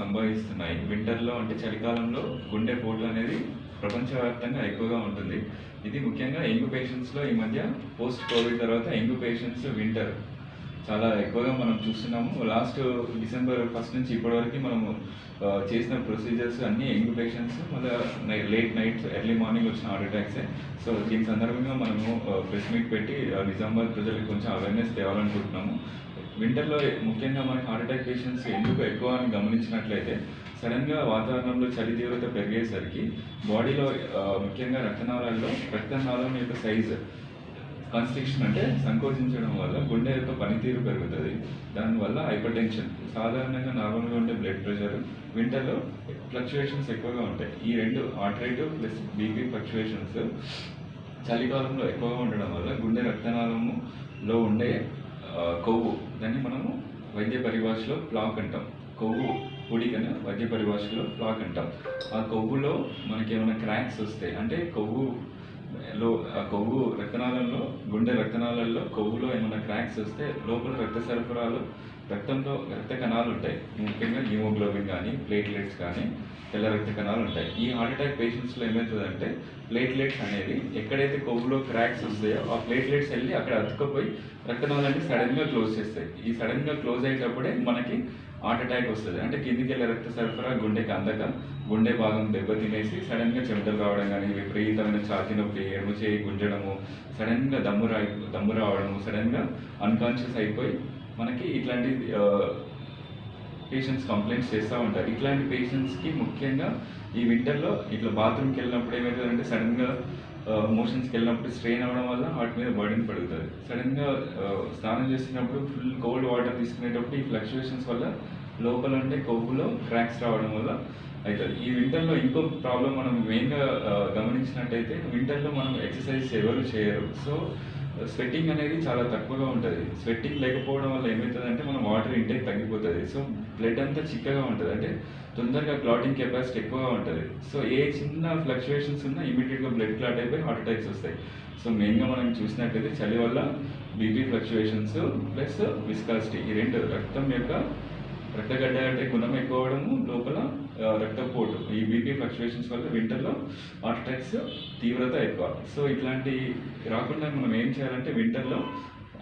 సంభవిస్తున్నాయి. వింటర్లో అంటే చలికాలంలో గుండె పోట్లు అనేది ప్రపంచవ్యాప్తంగా ఎక్కువగా ఉంటుంది. ఇది ముఖ్యంగా యంగ్ పేషెంట్స్లో ఈ మధ్య పోస్ట్ కోవిడ్ తర్వాత యంగ్ పేషెంట్స్ వింటర్ చాలా ఎక్కువగా మనం చూస్తున్నాము. లాస్ట్ డిసెంబర్ ఫస్ట్ నుంచి ఇప్పటివరకు మనము చేసిన ప్రొసీజర్స్ అన్నీ యంగ్ పేషెంట్స్ మళ్ళీ లేట్ నైట్ ఎర్లీ మార్నింగ్ వచ్చిన హార్ట్ అటాక్సే. సో దీని సందర్భంగా మనము ప్రెస్ మీట్ పెట్టి ఆ, నిజామాబాద్ ప్రజలకు కొంచెం అవేర్నెస్ తేవాలనుకుంటున్నాము. వింటర్లో ముఖ్యంగా మనకి హార్ట్ అటాక్ పేషెంట్స్ ఎందుకు ఎక్కువ అని గమనించినట్లయితే సడన్గా వాతావరణంలో చలి తీవ్రత పెరిగేసరికి బాడీలో ముఖ్యంగా రక్తనాళాల్లో రక్తనాళం యొక్క సైజు కాన్స్ట్రిక్షన్ అంటే సంకోచించడం వల్ల గుండె యొక్క పనితీరు పెరుగుతుంది. దానివల్ల హైపర్ టెన్షన్ సాధారణంగా నార్మల్గా ఉండే బ్లడ్ ప్రెషర్ వింటర్లో ఫ్లక్చుయేషన్స్ ఎక్కువగా ఉంటాయి. ఈ రెండు హార్ట్ ప్లస్ బీపీ ఫ్లక్చుయేషన్స్ చలికాలంలో ఎక్కువగా ఉండడం వల్ల గుండె రక్తనాళములో ఉండే కొవ్వు. దాన్ని మనము వైద్య పరిభాషలో ప్లాక్ అంటాం. కొవ్వు పొడికన వైద్య పరిభాషలో ప్లాక్ అంటాం. ఆ కొవ్వులో మనకి ఏమైనా క్రాక్స్ వస్తాయి అంటే కొవ్వు లో ఆ కొవ్వు రక్తనాళంలో గుండె రక్తనాళాల్లో కొవ్వులో ఏమైనా క్రాక్స్ వస్తే లోపల రక్త సరఫరాలు రక్తంలో రక్త కణాలు ఉంటాయి. ముఖ్యంగా హిమోగ్లోబిన్ కానీ ప్లేట్లెట్స్ కానీ తెల్ల రక్త కణాలు ఉంటాయి. ఈ హార్ట్ అటాక్ పేషెంట్స్లో ఏమవుతుందంటే ప్లేట్లెట్స్ అనేది ఎక్కడైతే కొవ్వులో క్రాక్స్ వస్తాయో ఆ ప్లేట్లెట్స్ వెళ్ళి అక్కడ అతుక్కుపోయి రక్తనాళాన్ని సడన్గా క్లోజ్ చేస్తాయి. ఈ సడన్గా క్లోజ్ అయ్యేటప్పుడే మనకి హార్ట్ అటాక్ వస్తుంది. అంటే కిందికి వెళ్ళే రక్త సరఫరా గుండెకి అందక గుండె భాగం దెబ్బతినేసి సడన్గా చెమటలు రావడం కానీ విపరీతమైన ఛాతి నొప్పి ఎడమ చేయి గుంజడము సడన్గా దమ్ము రా దమ్ము రావడము సడన్గా అన్కాన్షియస్ అయిపోయి మనకి ఇట్లాంటి పేషెంట్స్ కంప్లైంట్స్ చేస్తూ ఉంటారు. ఇట్లాంటి పేషెంట్స్కి ముఖ్యంగా ఈ వింటర్లో ఇట్లా బాత్రూమ్కి వెళ్ళినప్పుడు ఏమవుతుందంటే సడన్గా మోషన్స్కి వెళ్ళినప్పుడు స్ట్రెయిన్ అవ్వడం వల్ల వాటి మీద బర్డెన్ పడుతుంది సడన్గా స్నానం చేసినప్పుడు ఫుల్ కోల్డ్ వాటర్ తీసుకునేటప్పుడు ఈ ఫ్లక్చుయేషన్స్ వల్ల లోపల ఉండే కొవ్వులో క్రాక్స్ రావడం వల్ల అవుతుంది ఈ వింటర్లో ఇంకో ప్రాబ్లం మనం మెయిన్గా గమనించినట్టయితే వింటర్లో మనం ఎక్సర్సైజ్ ఎవరు చేయరు. సో స్వెట్టింగ్ అనేది చాలా తక్కువగా ఉంటుంది. స్వెట్టింగ్ లేకపోవడం వల్ల ఏమవుతుందంటే మనం వాటర్ ఇంటేక్ తగ్గిపోతుంది. సో బ్లడ్ అంతా చిక్కగా ఉంటుంది. అంటే తొందరగా క్లాటింగ్ కెపాసిటీ ఎక్కువగా ఉంటుంది. సో ఏ చిన్న ఫ్లక్చుయేషన్స్ ఉన్నా ఇమీడియట్గా బ్లడ్ క్లాట్ అయిపోయి హార్ట్ అటాక్స్ వస్తాయి. సో మెయిన్గా మనం చూసినట్లయితే చలి వల్ల బీపీ ఫ్లక్చుయేషన్స్ ప్లస్ విస్కాసిటీ ఈ రెండు రక్తం యొక్క రక్తగడ్డ అంటే గుణం ఎక్కువడము లోపల రక్తపోటు. ఈ బీపీ ఫ్లక్చువేషన్స్ వల్ల వింటర్లో హార్ట్ అటాక్స్ తీవ్రత ఎక్కువ. సో ఇట్లాంటి రాకుండా మనం ఏం చేయాలంటే వింటర్లో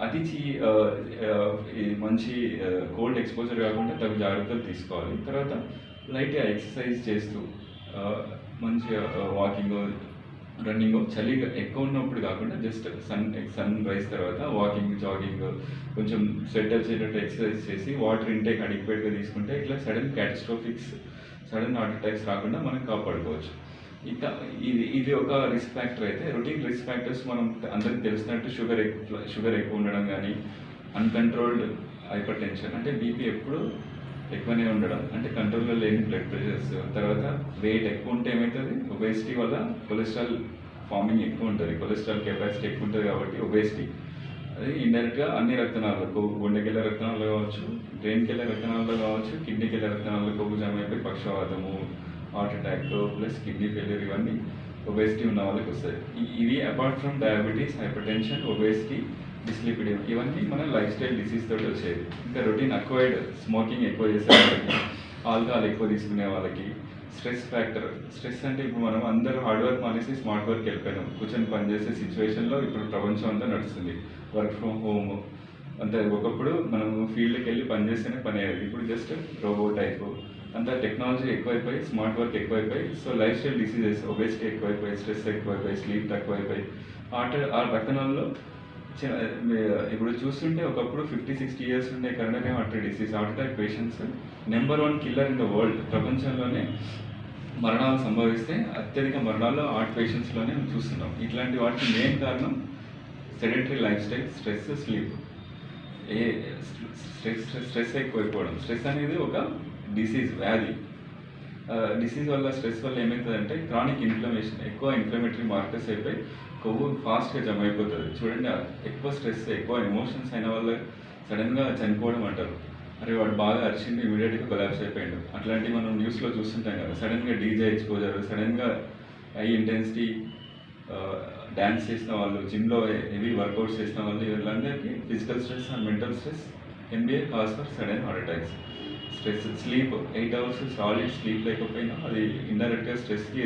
అతి చీ మంచి కోల్డ్ ఎక్స్పోజర్ కాకుండా తగు జాగ్రత్తలు తీసుకోవాలి. తర్వాత లైట్గా ఎక్సర్సైజ్ చేస్తూ మంచిగా వాకింగ్ రన్నింగ్ చలి ఎక్కువ ఉన్నప్పుడు కాకుండా జస్ట్ సన్ సన్ రైజ్ తర్వాత వాకింగ్ జాగింగ్ కొంచెం స్వెట్ వచ్చేటట్టు ఎక్సర్సైజ్ చేసి వాటర్ ఇంటేక్ అడిక్వేట్గా తీసుకుంటే ఇట్లా sudden catastrophics sudden heart attacks రాకుండా మనం కాపాడుకోవచ్చు. ఇక ఇది ఇది ఒక రిస్క్ ఫ్యాక్టర్ అయితే రొటీన్ రిస్క్ ఫ్యాక్టర్స్ మనం అందరికి తెలిసినట్టు షుగర్ ఎక్కువ షుగర్ ఎక్కువ ఉండడం కానీ అన్కంట్రోల్డ్ హైపర్ టెన్షన్ అంటే బీపీ ఎప్పుడు ఎక్కువనే ఉండడం. అంటే కంట్రోల్లో లేని బ్లడ్ ప్రెషర్స్ తర్వాత వెయిట్ ఎక్కువ ఉంటే ఏమవుతుంది ఒబేసిటీ వల్ల కొలెస్ట్రాల్ ఫార్మింగ్ ఎక్కువ ఉంటుంది. కొలెస్ట్రాల్ కెపాసిటీ ఎక్కువ ఉంటుంది కాబట్టి ఒబేసిటీ అది ఇండైరెక్ట్గా అన్ని రక్తనాళాలు కొవ్వు గుండెకెళ్ళే రక్తనాలు కావచ్చు బ్రెయిన్కెళ్ళే వెళ్ళే కావచ్చు కిడ్నీకెళ్ళే రక్తనాలు కొవ్వు జమ అయిపోయి పక్షవాతము heart attack plus kidney failure ఇవన్నీ ఒబేసిటీ ఉన్న వాళ్ళకి వస్తాయి. ఇవి apart from diabetes hypertension obesity dyslipidaemia. ఇవన్నీ మన లైఫ్ స్టైల్ డిసీజ్ తోటి వచ్చేది ఇంకా రొటీన్ అక్వైర్డ్ స్మోకింగ్ ఎక్కువ చేసే వాళ్ళకి ఆల్కహాల్ ఎక్కువ తీసుకునే వాళ్ళకి స్ట్రెస్ ఫ్యాక్టర్ స్ట్రెస్ అంటే ఇప్పుడు మనం అందరూ హార్డ్ వర్క్ మానేసి స్మార్ట్ వర్క్ వెళ్ళిపోయినాం. కూర్చొని పనిచేసే సిచ్యువేషన్లో ఇప్పుడు ప్రపంచం అంతా నడుస్తుంది. వర్క్ ఫ్రమ్ హోమ్ అంతే ఒకప్పుడు మనం ఫీల్డ్కి వెళ్ళి పనిచేస్తేనే పని అయ్యేది. ఇప్పుడు జస్ట్ రోబో టైప్ అంతా టెక్నాలజీ ఎక్కువైపోయి స్మార్ట్ వర్క్ ఎక్కువైపోయి so life style diseases obesity ఎక్కువైపోయి స్ట్రెస్ ఎక్కువైపోయి స్లీప్ తక్కువైపోయి. ఆట ఆ రక్తనాల్లో ఇప్పుడు చూస్తుంటే ఒకప్పుడు ఫిఫ్టీ సిక్స్టీ ఇయర్స్ ఉండే corona heart disease heart attack patients number one killer in the world ప్రపంచంలోనే మరణాలు సంభవిస్తే అత్యధిక మరణాలు హార్ట్ పేషెంట్స్లోనే చూస్తున్నాం. ఇట్లాంటి వాటికి మెయిన్ కారణం sedentary life style stress sleep ఏ స్ట్రెస్ స్ట్రెస్ ఎక్కువైపోవడం. స్ట్రెస్ అనేది ఒక డిసీజ్ వ్యాధి. డిసీజ్ వల్ల స్ట్రెస్ వల్ల ఏమవుతుందంటే క్రానిక్ ఇన్ఫ్లమేషన్ ఎక్కువ ఇన్ఫ్లమేటరీ మార్కర్స్ అయిపోయి కొవ్వు ఫాస్ట్గా జమ అయిపోతుంది చూడండి ఎక్కువ స్ట్రెస్ ఎక్కువ ఎమోషన్స్ అయిన వల్ల సడన్గా చనిపోవడం అంటారు. అరే వాడు బాగా అరిచిండు ఇమీడియట్గా కొలాబ్స్ అయిపోయాడు. అట్లాంటివి మనం న్యూస్లో చూస్తుంటాం కదా. సడన్గా డీజే ఎక్స్పోజర్ సడన్గా హై ఇంటెన్సిటీ డ్యాన్స్ చేసిన వాళ్ళు జిమ్లో హెవీ వర్కౌట్స్ చేసిన వాళ్ళు వీళ్ళందరికీ physical stress and mental stress MBA cause for sudden heart attacks stress sleep eight hours solid sleep లేకపోయినా అది ఇండైరెక్ట్గా స్ట్రెస్కి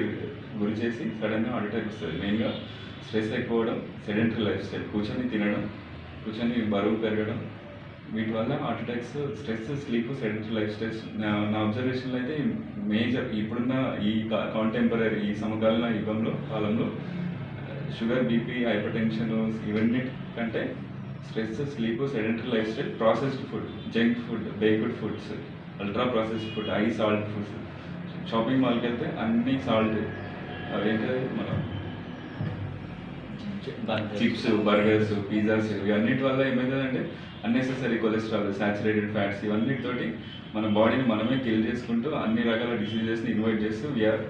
గురి చేసి సడన్గా హార్ట్ అటాక్ వస్తుంది. మెయిన్గా స్ట్రెస్ ఎక్కువడం సెడెంటరీ లైఫ్ స్టైల్. కూర్చొని తినడం కూర్చొని బరువు పెరగడం వీటి వల్ల heart attacks stress sleep sedentary life styles నా నా అబ్జర్వేషన్లో అయితే మేజర్ ఇప్పుడున్న ఈ కాంటెంపరీ ఈ సమకాలీన యుగంలో కాలంలో షుగర్ బీపీ హైపర్ టెన్షన్ ఇవన్నీ కంటే stress sleep sedentary life style processed food junk food baked foods ultra processed food high salt foods. Shopping మాల్కి వెళ్తే అన్ని సాల్ట్. అదేంటది మనం చిప్స్ బర్గర్స్ పిజ్జాస్ ఇవన్నిటి వల్ల ఏమవుతుందంటే అన్నెసెసరీ కొలెస్ట్రాల్ సాచురేటెడ్ ఫ్యాట్స్ ఇవన్నిటితోటి మన బాడీని మనమే కిల్ చేసుకుంటూ అన్ని రకాల డిసీజెస్ని ఇన్వైట్ చేస్తూ వీఆర్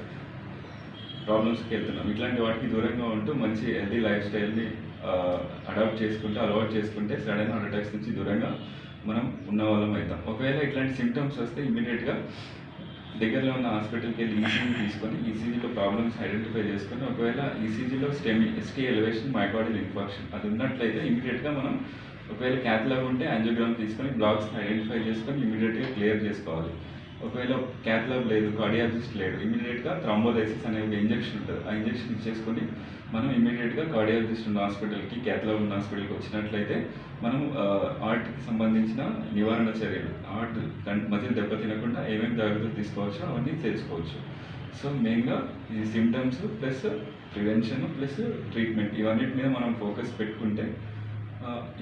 ప్రాబ్లమ్స్కి వెళ్తున్నాం. ఇట్లాంటి వాటికి దూరంగా ఉంటూ మంచి హెల్తీ లైఫ్ స్టైల్ని అడాప్ట్ చేసుకుంటే అలవాటు చేసుకుంటే సడన్ హార్ట్ అటాక్స్ నుంచి దూరంగా మనం ఉన్న వాళ్ళం అవుతాం. ఒకవేళ ఇట్లాంటి సిమ్టమ్స్ వస్తే ఇమీడియట్గా దగ్గరలో ఉన్న హాస్పిటల్కి వెళ్ళి ఈసీజీ తీసుకొని ఈసీజీలో ప్రాబ్లమ్స్ ఐడెంటిఫై చేసుకొని ఒకవేళ ఈసీజీలో STEMI ST elevation myocardial infarction అది ఉన్నట్లయితే ఇమీడియట్గా మనం ఒకవేళ క్యాత్లాగ్ ఉంటే యాంజియోగ్రామ్ తీసుకొని బ్లాక్స్ ఐడెంటిఫై చేసుకొని ఇమీడియట్గా క్లియర్ చేసుకోవాలి. ఒకవేళ క్యాథ్లాగ్ లేదు కార్డియాలజిస్ట్ లేడు ఇమీడియట్గా థ్రంబోలైసిస్ అనే ఒక ఇంజెక్షన్ ఉంటుంది. ఆ ఇంజెక్షన్ ఇచ్చేసుకొని మనం ఇమీడియట్గా కార్డియాలజిస్ట్ ఉన్న హాస్పిటల్కి క్యాథ్లాగ్ ఉన్న హాస్పిటల్కి వచ్చినట్లయితే మనం ఆర్ట్కి సంబంధించిన నివారణ చర్యలు ఆర్ట్ మధ్య దెబ్బ తినకుండా ఏమేమి జాగ్రత్తలు తీసుకోవచ్చో అవన్నీ తెలుసుకోవచ్చు. సో మెయిన్గా ఈ symptoms plus prevention plus treatment ఇవన్నిటి మీద మనం ఫోకస్ పెట్టుకుంటే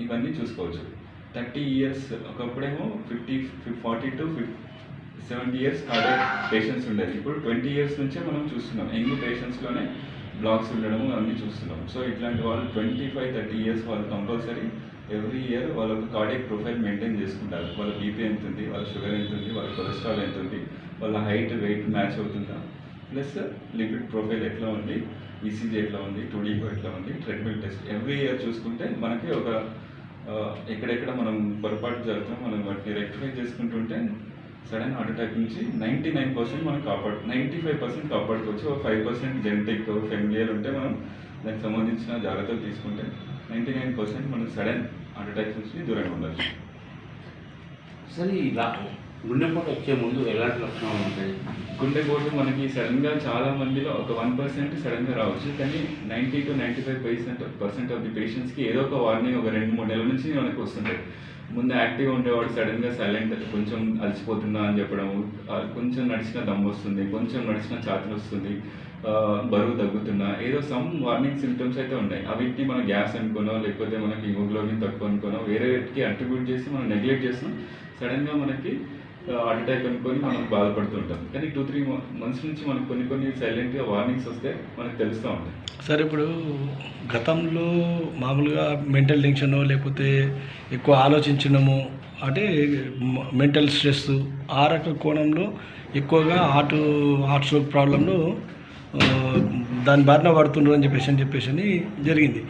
ఇవన్నీ చూసుకోవచ్చు. Thirty years ఒకప్పుడేమో fifty forty to fif seventy years cardiac patients ఉండేది. ఇప్పుడు ట్వంటీ ఇయర్స్ నుంచే మనం చూస్తున్నాం. యంగ్ పేషెంట్స్లోనే బ్లాక్స్ ఉండడం అన్నీ చూస్తున్నాం. సో ఇట్లాంటి వాళ్ళు ట్వంటీ ఫైవ్ థర్టీ ఇయర్స్ వాళ్ళు కంపల్సరీ ఎవ్రీ ఇయర్ వాళ్ళకు కార్డియక్ ప్రొఫైల్ మెయింటైన్ చేసుకుంటారు. వాళ్ళ బీపీ ఎంత ఉంది వాళ్ళ షుగర్ ఎంత ఉంది వాళ్ళ కొలెస్ట్రాల్ ఎంత ఉంది వాళ్ళ హైట్ వెయిట్ మ్యాచ్ అవుతుందా? ప్లస్ లిపిడ్ ప్రొఫైల్ ఎట్లా ఉంది ఈసీజీ ఎట్లా ఉంది టూడీకో ఎట్లా ఉంది ట్రెడ్మిల్ టెస్ట్ ఎవ్రీ ఇయర్ చూసుకుంటే మనకి ఒక ఎక్కడెక్కడ మనం పొరపాటు జరుగుతాం మనం వాటిని రెక్టిఫై చేసుకుంటుంటే సడన్ హార్ట్ అటాక్ నుంచి నైంటీ నైన్ పర్సెంట్ మనం కాపాడు నైంటీ ఫైవ్ పర్సెంట్ కాపాడుకోవచ్చు. ఒక ఫైవ్ పర్సెంట్ జెనెటిక్ ఫెమిలియర్ ఉంటే మనం దానికి సంబంధించిన జాగ్రత్తలు తీసుకుంటే నైంటీ నైన్ పర్సెంట్ మనం సడన్ హార్ట్ అటాక్ నుంచి దూరంగా ఉండొచ్చు. సరే ఇలా గుండెపోటు వచ్చే ముందు ఎలాంటి లక్షణాలు ఉంటాయి? గుండెపోటు మనకి సడన్గా చాలా మందిలో ఒక వన్ పర్సెంట్ సడన్గా రావచ్చు. కానీ ninety to ninety five percent percent of the పేషెంట్స్కి ఏదో ఒక వార్నింగ్ ఒక రెండు మూడు నెలల నుంచి మనకు వస్తుంటాయి. ముందు యాక్టివ్గా ఉండేవాడు సడన్గా సైలెంట్ కొంచెం అలసిపోతున్నా అని చెప్పడం కొంచెం నడిచిన దమ్ము వస్తుంది కొంచెం నడిచిన ఛాతీలు వస్తుంది బరువు తగ్గుతున్నా ఏదో సమ్ వార్నింగ్ సిమ్టమ్స్ అయితే ఉన్నాయి. అవిటిని మనం గ్యాస్ అనుకోనో లేకపోతే మనకి హిమోగ్లోబిన్ తక్కువ అనుకోనో వేరే వాటికి అట్రిబ్యూట్ చేసి మనం నెగ్లెక్ట్ చేస్తాం సడన్గా మనకి అటాక్ అనుకొని మనం బాధపడుతుంటాం. కానీ టూ త్రీ మంత్స్ నుంచి మనకు కొన్ని కొన్ని సైలెంట్గా వార్నింగ్స్ వస్తే మనకు తెలుస్తూ ఉంటాయి. సార్ ఇప్పుడు గతంలో మామూలుగా మెంటల్ టెన్షన్ లేకపోతే ఎక్కువ ఆలోచించడము అంటే మెంటల్ స్ట్రెస్ ఆ రక కోణంలో ఎక్కువగా హార్ట్ హార్ట్ స్ట్రోక్ ప్రాబ్లంలో దాని బారిన పడుతుండ్రు అని చెప్పేసి అని చెప్పేసి అని జరిగింది.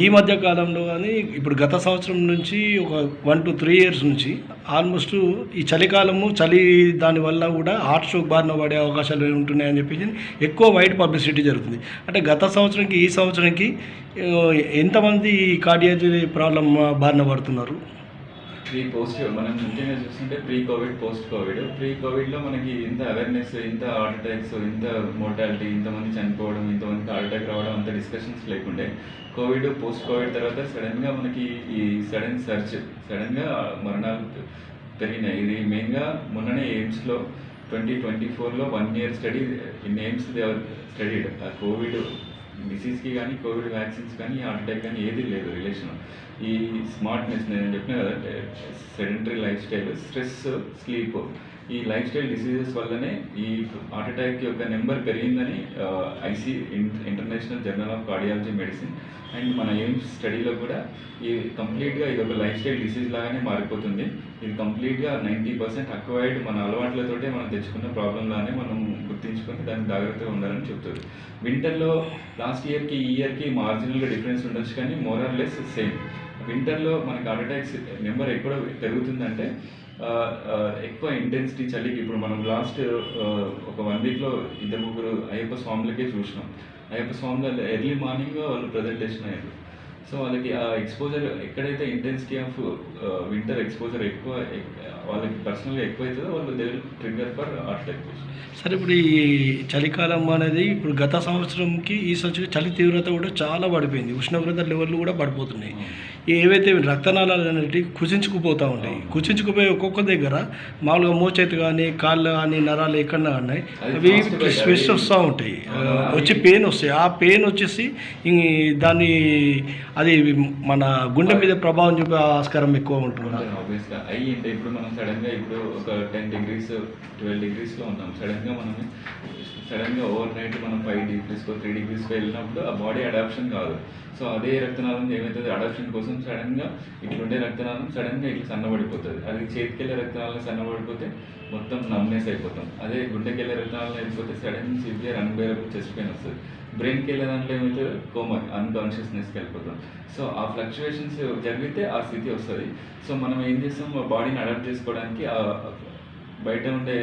ఈ మధ్య కాలంలో కానీ ఇప్పుడు గత సంవత్సరం నుంచి ఒక వన్ టు త్రీ ఇయర్స్ నుంచి ఆల్మోస్ట్ ఈ చలికాలము చలి దానివల్ల కూడా హార్ట్ స్ట్రోక్ బారిన పడే అవకాశాలు ఉంటున్నాయని చెప్పేసి ఎక్కువ వైడ్ పబ్లిసిటీ జరుగుతుంది. అంటే గత సంవత్సరంకి ఈ సంవత్సరంకి ఎంతమంది ఈ కార్డియాలజీ ప్రాబ్లం బారిన పడుతున్నారు? ప్రీ పోస్ట్ మనం ముఖ్యంగా చూస్తుంటే pre covid post covid pre కోవిడ్లో మనకి ఇంత అవేర్నెస్ ఇంత హార్ట్ అటాక్స్ ఇంత మోర్టాలిటీ ఇంతమంది చనిపోవడం ఇంతమందికి హార్ట్ అటాక్ రావడం అంత డిస్కషన్స్ లేకుండే. కోవిడ్ పోస్ట్ కోవిడ్ తర్వాత సడన్గా మనకి ఈ సడన్ సర్చ్ సడన్గా మరణాలు పెరిగినాయి. ఇది మెయిన్గా మొన్ననే ఎయిమ్స్లో ట్వంటీ ట్వంటీ ఫోర్లో one year study in AIIMS they've studied ఆ కోవిడ్ డిసీజ్కి కానీ కోవిడ్ వ్యాక్సిన్స్ కానీ హార్ట్ అటాక్ కానీ ఏది లేదు రిలేషన్ ఈ స్మార్ట్నెస్ నేను చెప్పిన కదా sedentary life style stress sleep ఈ లైఫ్ స్టైల్ డిసీజెస్ వల్లనే ఈ హార్ట్ అటాక్ యొక్క నెంబర్ పెరిగిందని IC International Journal of Cardiology Medicine and మన ఎయిమ్స్ స్టడీలో కూడా ఈ కంప్లీట్గా ఇది ఒక లైఫ్ స్టైల్ డిసీజ్ లాగానే మారిపోతుంది. ఇది కంప్లీట్గా నైంటీ పర్సెంట్ అక్వైర్డ్ మన అలవాట్లతోటే మనం తెచ్చుకున్న ప్రాబ్లం లానే మనం గుర్తించుకొని దానికి జాగ్రత్తగా ఉండాలని చెప్తారు వింటర్లో లాస్ట్ ఇయర్కి ఈ ఇయర్కి మార్జినల్గా డిఫరెన్స్ ఉండొచ్చు కానీ మోర్ ఆర్ లెస్ సేమ్. వింటర్లో మనకి హార్ట్ అటాక్స్ నెంబర్ ఎక్కడ పెరుగుతుందంటే ఎక్కువ ఇంటెన్సిటీ చలికి ఇప్పుడు మనం లాస్ట్ ఒక వన్ వీక్లో ఇద్దరు ముగ్గురు అయ్యప్ప స్వాములకే చూసినాం. అయ్యప్ప స్వాముల ఎర్లీ మార్నింగ్ వాళ్ళు ప్రజెంటేషన్ అయ్యారు. సో వాళ్ళకి ఆ ఎక్స్పోజర్ ఎక్కడైతే ఇంటెన్సిటీ ఆఫ్ వింటర్ ఎక్స్పోజర్ ఎక్కువ ఎక్- వాళ్ళకి పర్సనల్గా ఎక్కువ అవుతుందో వాళ్ళు they trigger for heart attack సరే ఇప్పుడు ఈ చలికాలం అనేది ఇప్పుడు గత సంవత్సరంకి ఈ సంవత్సరం చలి తీవ్రత కూడా చాలా పడిపోయింది. ఉష్ణోగ్రత లెవెల్లు కూడా పడిపోతున్నాయి. ఏవైతే రక్తనాళాలు అనేటివి కుచించుకుపోతూ ఉంటాయి. కుచించుకుపోయి ఒక్కొక్క దగ్గర మామూలుగా మోచేతి కానీ కాళ్ళు కానీ నరాలు ఎక్కడ ఉన్నాయి అది అవి అది- వస్తూ ఉంటాయి. వచ్చి పెయిన్ వస్తాయి. ఆ పెయిన్ వచ్చేసి దాన్ని అది మన గుండె మీద ప్రభావం చూపే ఆస్కారం ఎక్కువ ఉంటుంది ఇప్పుడు మనం సడన్గా ఇప్పుడు ఒక టెన్ డిగ్రీస్ ట్వెల్వ్ డిగ్రీస్లో ఉన్నాం. సడన్గా మనం సడన్గా ఓవర్ నైట్ మనం ఫైవ్ డిగ్రీస్కో త్రీ డిగ్రీస్కో వెళ్ళినప్పుడు ఆ బాడీ అడాప్షన్ కాదు. సో అదే రక్తనాళం ఏమవుతుంది అడాప్షన్ కోసం సడన్గా ఇట్లుండే రక్తనాళం సడన్గా ఇట్లా సన్నబడిపోతుంది. అది చేతికెళ్ళే రక్తనాళం సన్నబడిపోతే మొత్తం నమ్నెస్ అయిపోతాం. అదే గుండెకెళ్ళే రక్తనాళం అయిపోతే sudden severe unbearable chest pain వస్తుంది. బ్రెయిన్కి వెళ్ళే దాంట్లో ఏమవుతుంది కోమా అన్కాన్షియస్నెస్కి వెళ్ళిపోతాం సో ఆ ఫ్లక్చువేషన్స్ జరిగితే ఆ స్థితి వస్తుంది. సో మనం ఏం చేస్తాం? బాడీని అడాప్ట్ చేసుకోవడానికి బయట ఉండే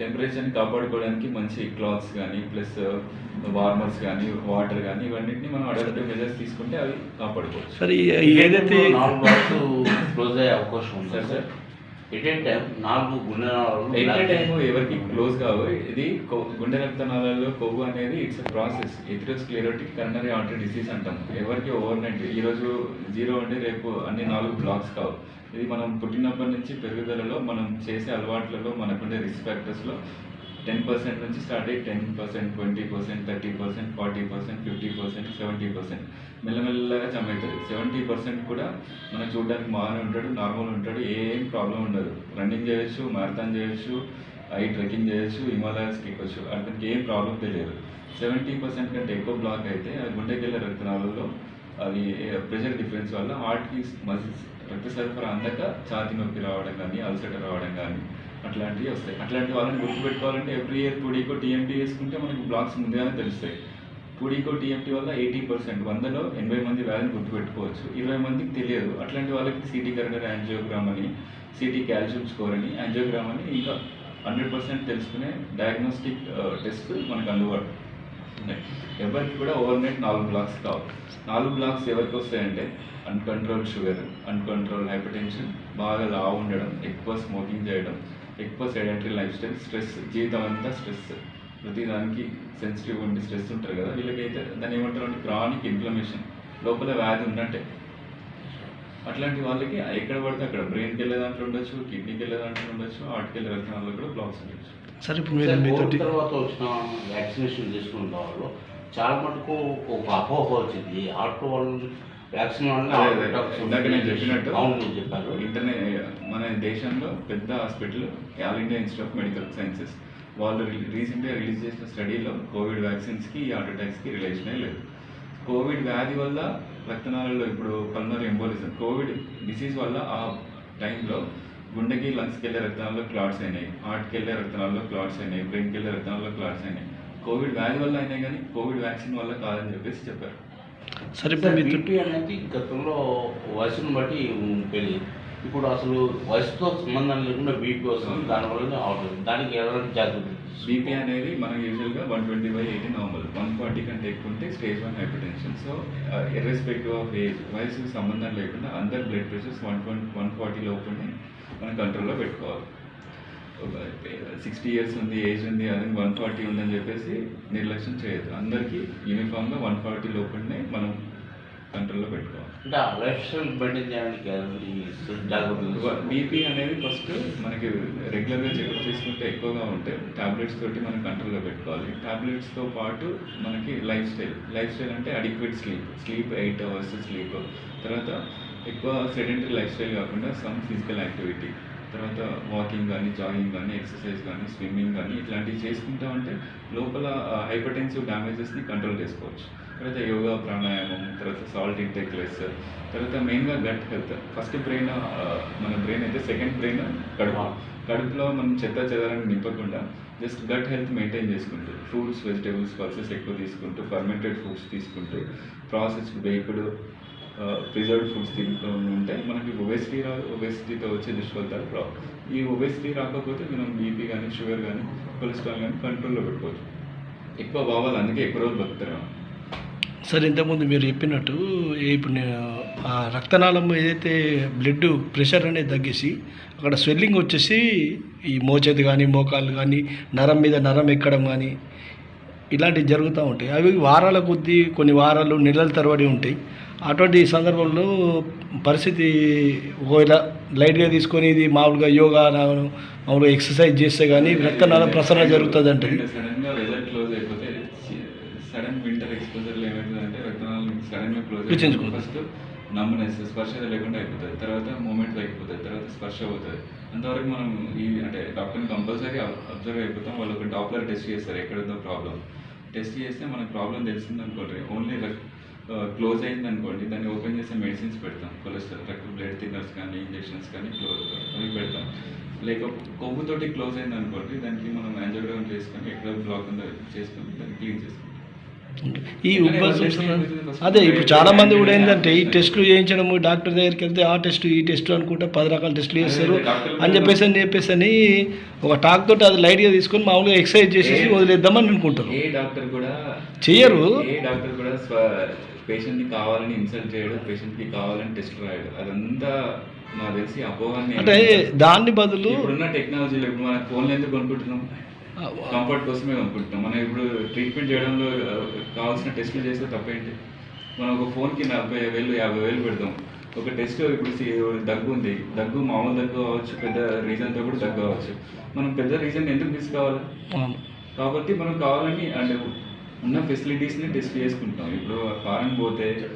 టెంపరేచర్ని కాపాడుకోవడానికి మంచి క్లాత్స్ కానీ ప్లస్ వార్మర్స్ కానీ వాటర్ కానీ ఇవన్నిటిని మనం అడాప్టివ్ మెజర్స్ తీసుకుంటే అవి కాపాడుకోవచ్చు. సరే ఏదైతే నాలుగు క్లోజ్ అయ్యే అవకాశం ఉంది. సార్, సార్ ఎట్ టైం నాలుగు గుండె ఎట్ టైం ఎవరికి క్లోజ్ కావు. ఇది గుండె రక్తనాళాల్లో కొవ్వు అనేది it's a process atherosclerotic coronary artery disease అంటాం ఎవరికి ఓవర్ నైట్ ఈరోజు జీరో అంటే రేపు అన్ని నాలుగు బ్లాక్స్ కావు. ఇది మనం పుట్టినప్పటి నుంచి పెరుగుదలలో మనం చేసే అలవాట్లలో మనకుండే రిస్క్ ఫ్యాక్టర్స్లో టెన్ పర్సెంట్ నుంచి స్టార్ట్ అయ్యి ten percent twenty percent thirty percent forty percent fifty percent seventy percent మెల్లమెల్లగా జమ అవుతుంది సెవెంటీ పర్సెంట్ కూడా మనం చూడడానికి బాగానే ఉంటాడు నార్మల్ ఉంటాడు ఏం ప్రాబ్లం ఉండదు. రన్నింగ్ చేయొచ్చు మారథాన్ చేయొచ్చు అవి ట్రెక్కింగ్ చేయొచ్చు హిమాలయాస్కి ఎక్కొచ్చు. అతనికి ఏం ప్రాబ్లం తెలియదు. సెవెంటీ పర్సెంట్ కంటే ఎక్కువ బ్లాక్ అయితే ఆ గుండెకెళ్ళే రక్తనాళాల్లో అది eh, ప్రెషర్ డిఫరెన్స్ వల్ల హార్ట్కి మసిల్స్ రక్త సరఫరా అందక ఛాతి నొప్పి రావడం కానీ అల్సట రావడం కానీ అట్లాంటివి వస్తాయి. అట్లాంటి వాళ్ళని గుర్తుపెట్టుకోవాలంటే ఎవ్రీ ఇయర్ పొడికో టీఎంటీ వేసుకుంటే మనకి బ్లాక్స్ ముందుగానే తెలుస్తాయి. పొడికో టీఎంటీ వల్ల ఎయిటీ పర్సెంట్ వందలో ఎనభై మంది వ్యాధిని గుర్తుపెట్టుకోవచ్చు. ఇరవై మందికి తెలియదు. అట్లాంటి వాళ్ళకి సిటీ కరెంటర్ యాంజియోగ్రామ్ అని సిటీ కాల్షియం స్కోర్ అని యాంజియోగ్రామ్ అని ఇంకా హండ్రెడ్ పర్సెంట్ తెలుసుకునే డయాగ్నోస్టిక్ టెస్ట్ uh, మనకు అందుబాటు వస్తున్నాయి. ఎవరికి కూడా ఓవర్ నైట్ నాలుగు బ్లాక్స్ కావు. నాలుగు బ్లాక్స్ ఎవరికి వస్తాయంటే uncontrol sugar uncontrol hypertension బాగా లావు ఉండడం ఎక్కువ స్మోకింగ్ చేయడం ఎక్కువ సెడెంటరీ లైఫ్ స్టైల్ స్ట్రెస్ జీవితం అంతా స్ట్రెస్. ప్రతి దానికి సెన్సిటివ్ ఉండి స్ట్రెస్ ఉంటారు కదా వీళ్ళకైతే దాన్ని ఏమంటారు అంటే క్రానిక్ ఇన్ఫ్లమేషన్ లోపల వ్యాధి ఉన్నట్టే. అట్లాంటి వాళ్ళకి ఎక్కడ పడితే అక్కడ బ్రెయిన్కి వెళ్ళే దాంట్లో ఉండొచ్చు కిడ్నీకి వెళ్ళే దాంట్లో ఉండొచ్చు హార్ట్కి వెళ్ళే రక్తనాల్లో కూడా బ్లాక్స్ ఉండొచ్చు. సరే ఇప్పుడు మీరు మీతోటి తర్వాత వచ్చిన వ్యాక్సినేషన్ తీసుకున్న వాళ్ళు చాలా మటుకు ఒక అపోహ వచ్చింది. ఆటో వాళ్ళు వ్యాక్సిన్ ఇందాక నేను చెప్పినట్టు అవును చెప్పారు. ఇంటర్నెట్ మన దేశంలో పెద్ద hospital All India Institute of Medical Sciences. వాళ్ళు రీసెంట్గా రిలీజ్ చేసిన స్టడీలో కోవిడ్ వ్యాక్సిన్స్కి హార్ట్ అటాక్స్కి రిలేషనే లేదు. కోవిడ్ వ్యాధి వల్ల రక్తనాళాల్లో ఇప్పుడు పల్మర్ ఎంబోలిజం కోవిడ్ డిసీజ్ వల్ల ఆ టైంలో గుండెకి లంగ్స్కి వెళ్ళే రక్తనాల్లో క్లాట్స్ అయినాయి హార్ట్కి వెళ్ళే రక్తనాల్లో క్లాట్స్ అయినాయి బ్రెయిన్కి వెళ్ళే రక్తనాల్లో క్లాట్స్ అయినాయి. కోవిడ్ వ్యాధి వల్ల అయినాయి కానీ కోవిడ్ వ్యాక్సిన్ వల్ల కాదని చెప్పేసి చెప్పారు. సరే బీపీ అనేది గతంలో వయసును బట్టి పెళ్ళి ఇప్పుడు అసలు వయసుతో సంబంధం లేకుండా బీపీ వస్తుంది దానివల్లనే అవుతుంది. దానికి ఎలాంటి జాగ్రత్తలు బీపీ అనేది మనం యూజువల్గా one twenty by eighty normal. One forty కంటే ఎక్కువ ఉంటే stage one hypertension so irrespective of age వయసుకి సంబంధం లేకుండా అందరి blood pressures one twenty one forty లోపునే మనం కంట్రోల్లో పెట్టుకోవాలి. సిక్స్టీ ఇయర్స్ ఉంది ఏజ్ ఉంది అది వన్ ఫార్టీ ఉందని చెప్పేసి నిర్లక్ష్యం చేయొద్దు. అందరికీ యూనిఫామ్గా వన్ ఫార్టీ లోపునే మనం కంట్రోల్లో పెట్టుకోవాలి. అంటే బీపీ అనేది ఫస్ట్ మనకి రెగ్యులర్గా చెకప్ చేసుకుంటే ఎక్కువగా ఉంటే టాబ్లెట్స్ తోటి మనం కంట్రోల్లో పెట్టుకోవాలి. టాబ్లెట్స్తో పాటు మనకి లైఫ్ స్టైల్ లైఫ్ స్టైల్ అంటే adequate sleep sleep eight hours sleep తర్వాత ఎక్కువ సెడెంటరీ లైఫ్ స్టైల్ కాకుండా సమ్ ఫిజికల్ యాక్టివిటీ తర్వాత వాకింగ్ కానీ జాగింగ్ కానీ ఎక్సర్సైజ్ కానీ స్విమ్మింగ్ కానీ ఇట్లాంటివి చేసుకుంటా ఉంటే లోపల హైపర్టెన్సివ్ డ్యామేజెస్ని కంట్రోల్ చేసుకోవచ్చు. తర్వాత యోగా ప్రాణాయామం తర్వాత సాల్ట్ ఇంటేక్ లెస్ తర్వాత మెయిన్గా గట్ హెల్త్ ఫస్ట్ బ్రెయిన్ మన బ్రెయిన్ అయితే సెకండ్ బ్రెయిన్ కడుపు. కడుపులో మనం చెత్త చెదారాన్ని నింపకుండా జస్ట్ గట్ హెల్త్ మెయింటైన్ చేసుకుంటూ ఫ్రూట్స్ వెజిటేబుల్స్ పల్సెస్ ఎక్కువ తీసుకుంటూ ఫర్మెంటెడ్ ఫుడ్స్ తీసుకుంటూ ప్రాసెస్డ్ బేక్డ్ ప్రిజర్వ్డ్ ఫుడ్స్ తింటూ ఉంటే మనకి ఒబేసిటీ రాదు ఒబేసిటీతో వచ్చే దుష్ఫలితాలు రావు. ఈ ఒబేసిటీ రాకపోతే మనం బీపీ కానీ షుగర్ కానీ కొలెస్ట్రాల్ కానీ కంట్రోల్లో పెట్టుకోవచ్చు. ఎక్కువ బావాలి అందుకే ఎక్కువ రోజులు బతుకుతారు సరే ఇంతకుముందు మీరు చెప్పినట్టు ఇప్పుడు నేను ఆ రక్తనాళం ఏదైతే బ్లడ్ ప్రెషర్ అనేది తగ్గేసి అక్కడ స్వెల్లింగ్ వచ్చేసి ఈ మోచేతి కానీ మోకాలు కానీ నరం మీద నరం ఎక్కడం కానీ ఇలాంటివి జరుగుతూ ఉంటాయి. అవి వారాల కొద్దీ కొన్ని వారాలు నెలల తరబడి ఉంటాయి. అటువంటి సందర్భంలో పరిస్థితి ఒకవేళ లైట్గా తీసుకొని ఇది మామూలుగా యోగా మామూలుగా ఎక్సర్సైజ్ చేస్తే కానీ రక్తనాళ ప్రసరణ జరుగుతుంది అంటే సడన్గా వెదర్ క్లోజ్ అయిపోతే సడన్ వింటర్ ఎక్స్పోజర్లో ఏమవుతుందంటే రక్తనాళం సడన్గా క్లోజ్ పిచ్చించుకుంటుంది. ఫస్ట్ నమ్మునెస్ స్పర్శ లేకుండా అయిపోతుంది. తర్వాత మూమెంట్ తగ్గిపోతుంది తర్వాత స్పర్శ అవుతుంది అంతవరకు మనం ఈ అంటే డాక్టర్ని కంపల్సరీ అబ్జర్వ్ అయిపోతాం. వాళ్ళు ఒక డాప్లర్ టెస్ట్ చేస్తారు. ప్రాబ్లం టెస్ట్ చేస్తే మనకు ప్రాబ్లం తెలిసింది అనుకోండి ఓన్లీ క్లోజ్ అయింది అనుకోండి దాన్ని ఓపెన్ చేసే మెడిసిన్స్ పెడతాం. కొలెస్ట్రాల్ రక్త బ్లడ్ థిన్నర్స్ కానీ ఇంజెక్షన్స్ కానీ క్లోజ్ అవి పెడతాం. లేక కొవ్వుతోటి క్లోజ్ అయింది అనుకోండి దానికి మనం యాంజియోగ్రామ్ చేసుకొని ఎక్కడ బ్లాక్ ఉందో చేసుకొని దాన్ని క్లీన్ చేసుకుంటాం ఈ అదే ఇప్పుడు చాలా మంది కూడా ఏంటంటే ఈ టెస్టులు చేయించడము డాక్టర్ దగ్గరికి వెళ్తే ఆ టెస్ట్ ఈ టెస్ట్ అనుకుంటే పది రకాల టెస్టులు చేస్తారు. అని చెప్పేసి అని చెప్పేసి అని ఒక టాక్ తోటి అది లైట్గా తీసుకొని మామూలుగా ఎక్సర్సైజ్ చేసేసి వదిలేద్దామని అనుకుంటారు. ఏ డాక్టర్ కూడా చెయ్యరు. ఏ డాక్టర్ కూడా పేషెంట్ని కావాలని ఇన్సల్ట్ చేయడు పేషెంట్కి కావాలని టెస్ట్ రాయడు. అదంతా నాకు తెలిసి అపోహాన్ని అంటే దాన్ని బదులు ఇప్పుడున్న టెక్నాలజీలో ఇప్పుడు మన ఫోన్లు ఎందుకు కొనుక్కుంటున్నాం? కంఫర్ట్ కోసమే కొనుక్కుంటున్నాం. మనం ఇప్పుడు ట్రీట్మెంట్ చేయడంలో కావాల్సిన టెస్టులు చేస్తే తప్పేంటి? మనం ఒక ఫోన్కి నలభై వేలు యాభై వేలు పెడతాం. ఒక టెస్ట్ ఇప్పుడు దగ్గు ఉంది. దగ్గు మామూలు దగ్గు కావచ్చు పెద్ద రీజన్తో కూడా దగ్గు కావచ్చు. మనం పెద్ద రీజన్ ఎందుకు తీసుకోవాలి. కాబట్టి మనం కావాలని అంటే ఉన్న ఫెసిలిటీస్ని టెస్ట్ చేసుకుంటాం. ఇప్పుడు ఫారెన్ పోతే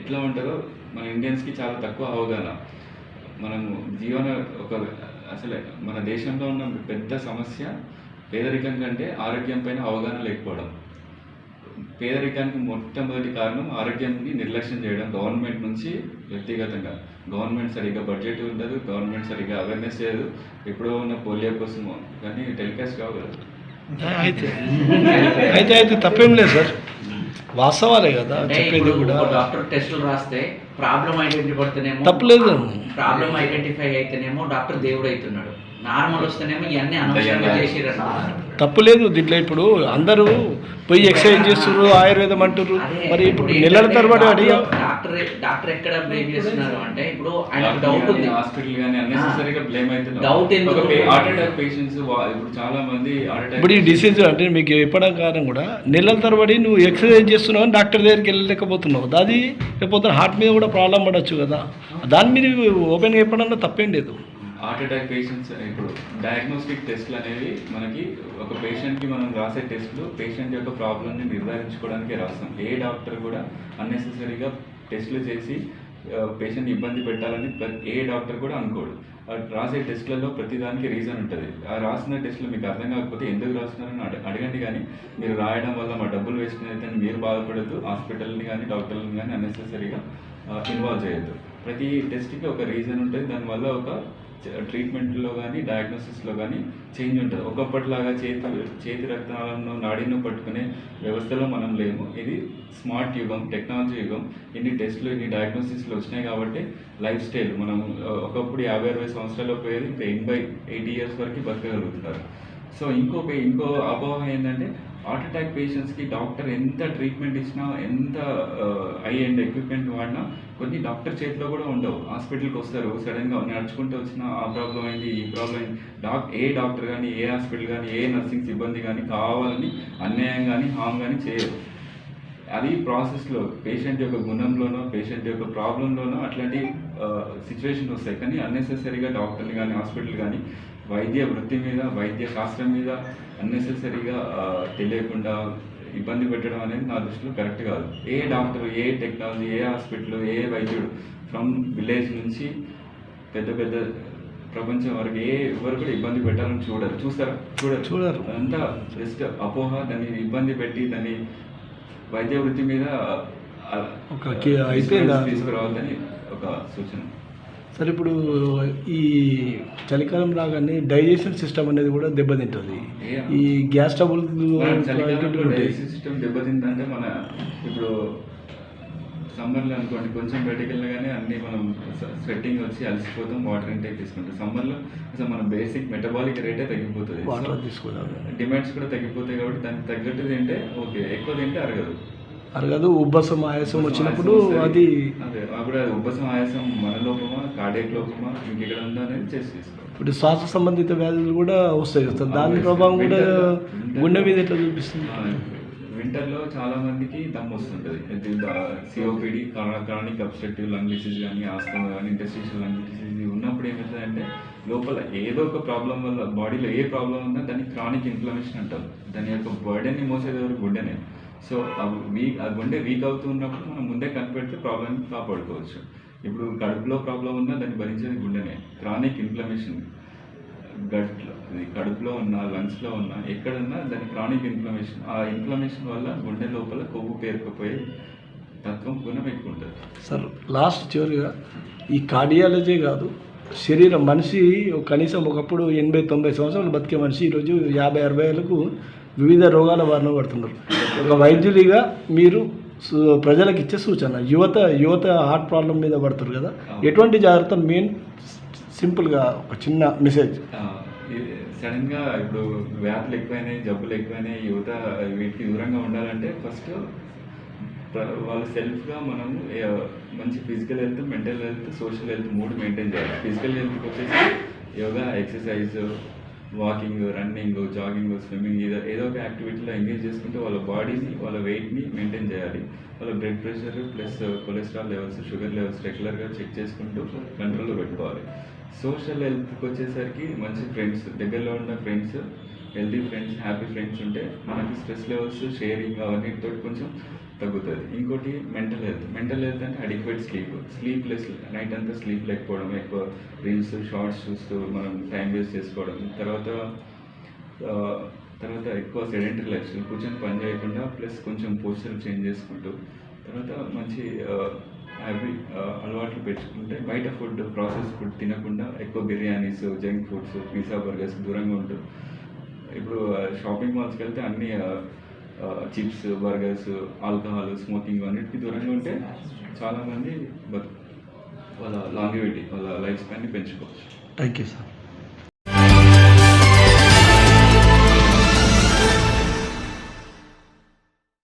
ఎట్లా ఉంటుందో మన ఇండియన్స్కి చాలా తక్కువ అవగాహన. మనము జీవన ఒక అసలే మన దేశంలో ఉన్న పెద్ద సమస్య పేదరికం కంటే ఆరోగ్యం పైన అవగాహన లేకపోవడం. పేదరికానికి మొట్టమొదటి కారణం ఆరోగ్యాన్ని నిర్లక్ష్యం చేయడం. గవర్నమెంట్ నుంచి వ్యక్తిగతంగా. గవర్నమెంట్ సరిగ్గా బడ్జెట్ ఉండదు గవర్నమెంట్ సరిగ్గా అవేర్నెస్ చేయదు. ఎప్పుడో ఉన్న పోలియో కోసమో. కానీ టెలికాస్ట్ కావు కదా. అయితే. అయితే అయితే తప్పేం లేదు సార్. వాస్తవాలే కదా చెప్పేది కూడా. డాక్టర్ టెస్టులు రాస్తే ప్రాబ్లం ఐడెంటిఫై పడితేనేమో తప్పలేదు. ప్రాబ్లం ఐడెంటిఫై అయితేనేమో డాక్టర్ దేవుడు అవుతున్నాడు నార్మల్ వస్తేనేమో ఇవన్నీ అనవసరంగా దయ్యంగా. చేసిరంటున్నారు తప్పులేదు దీంట్లో. ఇప్పుడు అందరూ పోయి ఎక్సర్సైజ్ చేస్తున్నారు ఆయుర్వేదం అంటున్నారు అదే, మరి ఇప్పుడు నెలల తరబడి అడిగా. డాక్టర్ డాక్టర్ ఎక్కడ బ్లేమ్ చేస్తున్నారు అంటే ఇప్పుడు ఆయన డౌట్ ఉంది. హాస్పిటల్ కానీ అన్నెసెసరీగా బ్లేమ్ అవుతున్నారు Doubt ఎందుకు? హార్ట్ అటాక్ పేషెంట్స్ ఇప్పుడు చాలా మంది ఇప్పుడు ఈ డిసీజ్ అంటే మీకు చెప్పడం కారణం కూడా నెలల తరబడి నువ్వు ఎక్సర్సైజ్ చేస్తున్నావు అని డాక్టర్ దగ్గరికి వెళ్ళలేకపోతున్నావు. అది లేకపోతే హార్ట్ మీద కూడా ప్రాబ్లం పడవచ్చు కదా. దాని మీద ఓపెన్గా చెప్పడంలో తప్పేం లేదు. హార్ట్ అటాక్ పేషెంట్స్ ఇప్పుడు డయాగ్నోస్టిక్ టెస్ట్లు అనేవి మనకి ఒక పేషెంట్కి మనం రాసే టెస్ట్లు పేషెంట్ యొక్క ప్రాబ్లమ్ని నిర్ధారించుకోవడానికి రాస్తాం. ఏ డాక్టర్ కూడా అన్నెసెసరీగా టెస్ట్లు చేసి పేషెంట్ ఇబ్బంది పెట్టాలని ప్రతి ఏ డాక్టర్ కూడా అనుకోడు. రాసే టెస్ట్లలో ప్రతిదానికి రీజన్ ఉంటుంది. ఆ రాసిన టెస్ట్లు మీకు అర్థం కాకపోతే ఎందుకు రాస్తున్నారని అడగండి కానీ మీరు రాయడం వల్ల మా డబ్బులు వేస్ట్ అయితే మీరు బాధపడద్దు. హాస్పిటల్ని కానీ డాక్టర్ని కానీ అన్నెసెసరీగా ఇన్వాల్వ్ చేయొద్దు. ప్రతి టెస్ట్కి ఒక రీజన్ ఉంటుంది. దానివల్ల ఒక ట్రీట్మెంట్లో కానీ డయాగ్నోసిస్లో కానీ చేంజ్ ఉంటుంది. ఒకప్పటిలాగా చేతి చేతి రక్తాలను నాడిను పట్టుకునే వ్యవస్థలో మనం లేము. ఇది స్మార్ట్ యుగం టెక్నాలజీ యుగం. ఇన్ని టెస్ట్లు ఇన్ని డయాగ్నోసిస్లు వచ్చినాయి కాబట్టి లైఫ్ స్టైల్ మనం ఒకప్పుడు యాభై అరవై సంవత్సరాల్లో పోయేది ఇంకా ఎనభై ఎయిటీ ఇయర్స్ వరకు బతకగలుగుతున్నారు. సో ఇంకో ఇంకో అపోహ ఏంటంటే హార్ట్ అటాక్ పేషెంట్స్కి డాక్టర్ ఎంత ట్రీట్మెంట్ ఇచ్చినా ఎంత హై అండ్ ఎక్విప్మెంట్ వాడినా కొన్ని డాక్టర్ చేతిలో కూడా ఉండవు. హాస్పిటల్కి వస్తారు సడన్గా నడుచుకుంటూ వచ్చిన ఆ ప్రాబ్లం అయింది ఈ ప్రాబ్లం అయింది. డాక్ ఏ డాక్టర్ కానీ ఏ హాస్పిటల్ కానీ ఏ నర్సింగ్ సిబ్బంది కానీ కావాలని అన్యాయం కానీ హామ్ కానీ చేయరు. అది ప్రాసెస్లో పేషెంట్ యొక్క గుణంలోనో పేషెంట్ యొక్క ప్రాబ్లంలోనో అట్లాంటి సిచ్యువేషన్ వస్తాయి. కానీ అన్నెసెసరీగా డాక్టర్ని కానీ హాస్పిటల్ కానీ వైద్య వృత్తి మీద వైద్య శాస్త్రం మీద అన్నెసెసరీగా తెలియకుండా ఇబ్బంది పెట్టడం అనేది నా దృష్టిలో కరెక్ట్ కాదు ఏ డాక్టర్ ఏ టెక్నాలజీ ఏ హాస్పిటల్ ఏ వైద్యుడు ఫ్రమ్ విలేజ్ నుంచి పెద్ద పెద్ద ప్రపంచం వరకు ఏ ఎవరు కూడా ఇబ్బంది పెట్టాలని చూడరు చూస్తారా చూడరు చూడరు. అంతా జస్ట్ అపోహ దాన్ని ఇబ్బంది పెట్టి దాన్ని వైద్య వృత్తి మీద ఒక? తీసుకురావద్దని ఒక సూచన సరే ఇప్పుడు ఈ చలికాలం రాగానే డైజెషన్ సిస్టమ్ అనేది కూడా దెబ్బతింటుంది. ఈ గ్యాస్ ట్రబుల్ డైజెస్టివ్ సిస్టమ్ దెబ్బతిందంటే మన ఇప్పుడు సమ్మర్లో అనుకోండి కొంచెం బయటకు వెళ్ళగానే అన్ని మనం స్వెట్టింగ్ వచ్చి అలసిపోతాం వాటర్ ఇంటేక్ తీసుకుంటాం. సమ్మర్లో అసలు మన బేసిక్ మెటబాలిక్ రేటే తగ్గిపోతుంది. వాటర్ తీసుకోవాలి. డిమాండ్స్ కూడా తగ్గిపోతాయి కాబట్టి దానికి తగ్గట్టు తింటే ఓకే ఎక్కువ తింటే అరగదు. అరగదు ఉబ్బసం ఆయాసం వచ్చినప్పుడు అది ఉపశమ ఆయాసం మన లోపమా కార్డియక్ లోపమా ఇంకెక్కడ ఉందా అనేది చెక్ చేసుకోవాలి ఇప్పుడు శ్వాస సంబంధిత వ్యాధులు కూడా వస్తాయి కదా దాని ప్రభావం కూడా గుండె మీద ఎట్లా చూపిస్తుంది? వింటర్లో చాలా మందికి దమ్ వస్తుంటుంది. COPD chronic obstructive lung disease కానీ ఆస్తమా కానీ ఇంటర్స్టిషియల్ లంగ్ డిసీజ్ ఉన్నప్పుడు ఏమవుతుందంటే లోపల ఏదో ఒక ప్రాబ్లం వల్ల బాడీలో ఏ ప్రాబ్లం ఉన్నా దాన్ని క్రానిక్ ఇన్ఫ్లమేషన్ అంటారు. దాని యొక్క బర్డెన్ని మోసేది ఎవరు? గుండెనే. సో అవి వీక్ ఆ గుండె వీక్ అవుతూ ఉన్నప్పుడు మనం ముందే కనిపెడితే ప్రాబ్లమ్ కాపాడుకోవచ్చు. ఇప్పుడు కడుపులో ప్రాబ్లం ఉన్నా దాన్ని భరించేది గుండెనే. క్రానిక్ ఇన్ఫ్లమేషన్ గట్లో ఇది కడుపులో ఉన్న లంగ్స్లో ఉన్న ఎక్కడున్నా దాని క్రానిక్ ఇన్ఫ్లమేషన్ ఆ ఇన్ఫ్లమేషన్ వల్ల గుండె లోపల కొవ్వు పేరుకుపోయి తత్వం గుణం ఎక్కువ ఉంటుంది సార్ లాస్ట్ చివరిగా ఈ కార్డియాలజీ కాదు శరీరం మనిషి కనీసం ఒకప్పుడు ఎనభై తొంభై సంవత్సరాలు బతికే మనిషి. ఈరోజు యాభై అరవై ఏళ్ళకు వివిధ రోగాల బారిన పడుతున్నారు ఒక వైద్యుడిగా మీరు ప్రజలకు ఇచ్చే సూచన యువత యువత హార్ట్ ప్రాబ్లం మీద పడుతారు కదా ఎటువంటి జాగ్రత్త మెయిన్ సింపుల్గా ఒక చిన్న మెసేజ్? సడన్గా ఇప్పుడు వ్యాధులు ఎక్కువైనాయి జబ్బులు ఎక్కువైనాయి యువత వీటికి దూరంగా ఉండాలంటే ఫస్ట్ వాళ్ళు సెల్ఫ్గా మనము మంచి physical health mental health social health మూడు మెయింటైన్ చేయాలి. ఫిజికల్ హెల్త్కి వచ్చేసి yoga exercise walking running jogging swimming ఏదో ఏదో ఒక యాక్టివిటీలో ఎంగేజ్ చేసుకుంటూ వాళ్ళ బాడీని వాళ్ళ వెయిట్ని మెయింటైన్ చేయాలి. వాళ్ళ blood pressure plus cholesterol levels sugar levels రెగ్యులర్గా చెక్ చేసుకుంటూ కంట్రోల్లో పెట్టుకోవాలి. సోషల్ హెల్త్కి వచ్చేసరికి మంచి ఫ్రెండ్స్ దగ్గరలో ఉన్న friends healthy friends happy friends ఉంటే మనకి స్ట్రెస్ లెవెల్స్ షేరింగ్ అవన్నిటితో కొంచెం తగ్గుతుంది. ఇంకోటి మెంటల్ హెల్త్ మెంటల్ హెల్త్ అంటే అడిక్వేట్ స్లీప్ స్లీప్లెస్ నైట్ అంతా స్లీప్ లేకపోవడం ఎక్కువ రీల్స్ షార్ట్స్ చూస్తూ మనం టైం వేస్ట్ చేసుకోవడం తర్వాత తర్వాత ఎక్కువ సెడెంటరీ లైఫ్ స్టైల్ కూర్చొని పని చేయకుండా ప్లస్ కొంచెం పోస్చర్ చేంజ్ చేసుకుంటూ తర్వాత మంచి హ్యాబీ అలవాట్లు పెంచుకుంటే బయట ఫుడ్ ప్రాసెస్ ఫుడ్ తినకుండా ఎక్కువ biryanis junk foods pizza burgers దూరంగా ఉంటూ ఇప్పుడు షాపింగ్ మాల్స్కి వెళ్తే అన్నీ చిప్స్ బర్గర్స్ ఆల్కహాల్ స్మోకింగ్ అన్నిటికీ దూరంగా ఉంటే చాలామంది బతు వాళ్ళ లాంగివిటీ వాళ్ళ లైఫ్ స్పాన్ని పెంచుకోవచ్చు. Thank you sir.